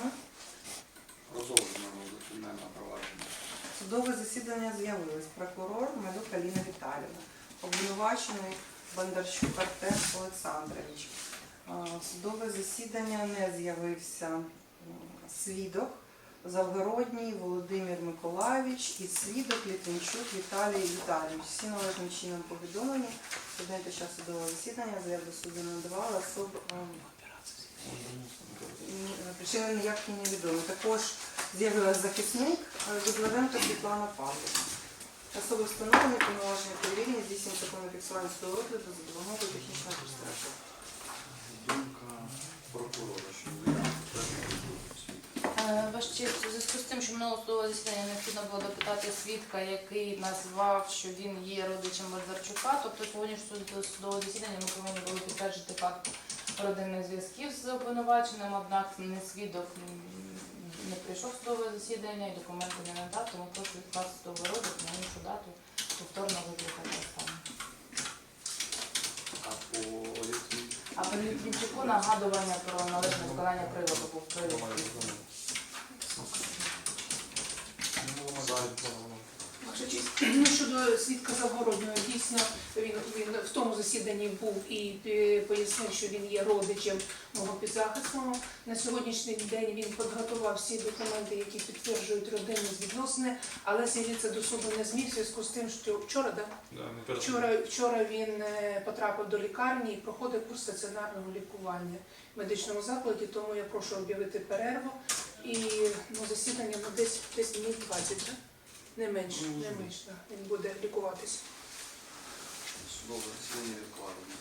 Ага. Розовлено кримінальне провадження. Судове засідання з'явилось. Прокурор Медук Аліна Віталіна, обвинувачений Бондарчук Артем Олександрович. Судове засідання не з'явився свідок. Завгородній Володимир Миколаївич і свідок Літвінчук Віталій Віталійович. Всі належним чином повідомлені. Студенти часу судове засідання заяву суду надавала особа. Ні, Причини ніякі невідомі. Також з'явилась захисник е, Відлавенко Світлана Павлівна. Особи встановлені повноваження перевірення здійснення законно фіксування розгляду за допомогою технічного пристрою. Е, Ваш честь, у зв'язку з тим, що минулого судового засідання необхідно було допитати свідка, який назвав, що він є родичем Бондарчука, тобто суд- судового засідання ми повинні були підтвердити факт родинних зв'язків з обвинуваченим, однак не свідок не прийшов судове засідання і документи не надав, тому прошу відкласти судовий розгляд на іншу дату повторно викликати останнє. а по А по Літвінчуку нагадування про належне виконання приладу був привід. Честь, ну, щодо свідка Завгороднього, дійсно він, він в тому засіданні був і е, пояснив, що він є родичем мого підзахисного. На сьогоднішній день він підготував всі документи, які підтверджують родинні відносини, але з'явитися до суду не зміг в зв'язку з тим, що вчора, да? Вчора, вчора він е, потрапив до лікарні і проходив курс стаціонарного лікування в медичному закладі, тому я прошу об'явити перерву. І ну, засідання ну, десь, десь днів 20, да? Не менш, не менш, так. він буде лікуватись. Судове засідання відкладено.